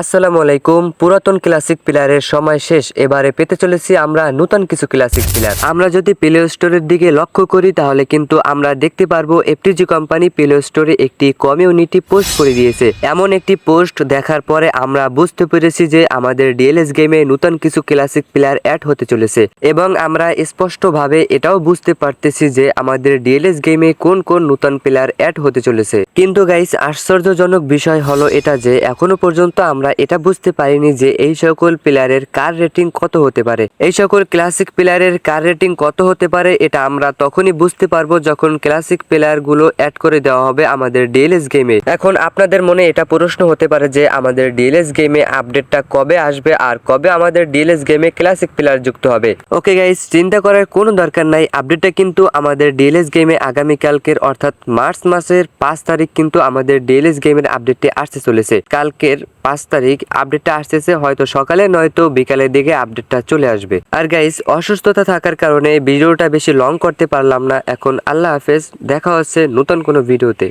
আসসালামু আলাইকুম। পুরাতন ক্লাসিক প্লেয়ারের সময় শেষ। এবারে পেতে চলেছি আমরা নতুন কিছু ক্লাসিক প্লেয়ার। আমরা যদি প্লে স্টোরের দিকে লক্ষ্য করি, তাহলে কিন্তু আমরা দেখতে পারব এফটিজি কোম্পানি প্লে স্টোরে একটি কমিউনিটি পোস্ট করে দিয়েছে। এমন একটি পোস্ট দেখার পরে আমরা বুঝতে পেরেছি যে আমাদের ডিএলএস গেমে নতুন কিছু ক্লাসিক প্লেয়ার অ্যাড হতে চলেছে। এবং আমরা স্পষ্টভাবে এটাও বুঝতে পারতেছি যে আমাদের ডিএলএস গেমে কোন কোন নতুন প্লেয়ার অ্যাড হতে চলেছে। কিন্তু গাইস আশ্চর্যজনক বিষয় হলো এটা যে, এখনও পর্যন্ত আমরা এটা বুঝতে পারিনি যে এই সকল প্লেয়ারের কার রেটিং কত হতে পারে। এই সকল ক্লাসিক প্লেয়ারের কার রেটিং কত হতে পারে, এটা আমরা তখনই বুঝতে পারব যখন ক্লাসিক প্লেয়ারগুলো অ্যাড করে দেওয়া হবে আমাদের ডিএলএস গেমে এখন আপনাদের মনে এটা প্রশ্ন হতে পারে যে আমাদের ডিএলএস গেমে আপডেটটা কবে আসবে আর কবে আমাদের ডিএলএস গেমে ক্লাসিক প্লেয়ার যুক্ত হবে। ওকে গাইস চিন্তা করার কোনো দরকার নাই আপডেটটা কিন্তু আমাদের ডিএলএস গেমে আগামীকালকের অর্থাৎ মার্চ মাসের পাঁচ তারিখ কিন্তু আমাদের ডিএলএস গেমের আপডেটটি আসতে চলেছে। কালকের পাঁচ তারিখ আপডেটটা আসতেছে, হয়তো সকালে, নয়তো বিকালের দিকে আপডেটটা চলে আসবে। আর গাইস অসুস্থতা থাকার কারণে ভিডিওটা বেশি লং করতে পারলাম না। এখন আল্লাহ হাফেজ, দেখা হচ্ছে নতুন কোনো ভিডিওতে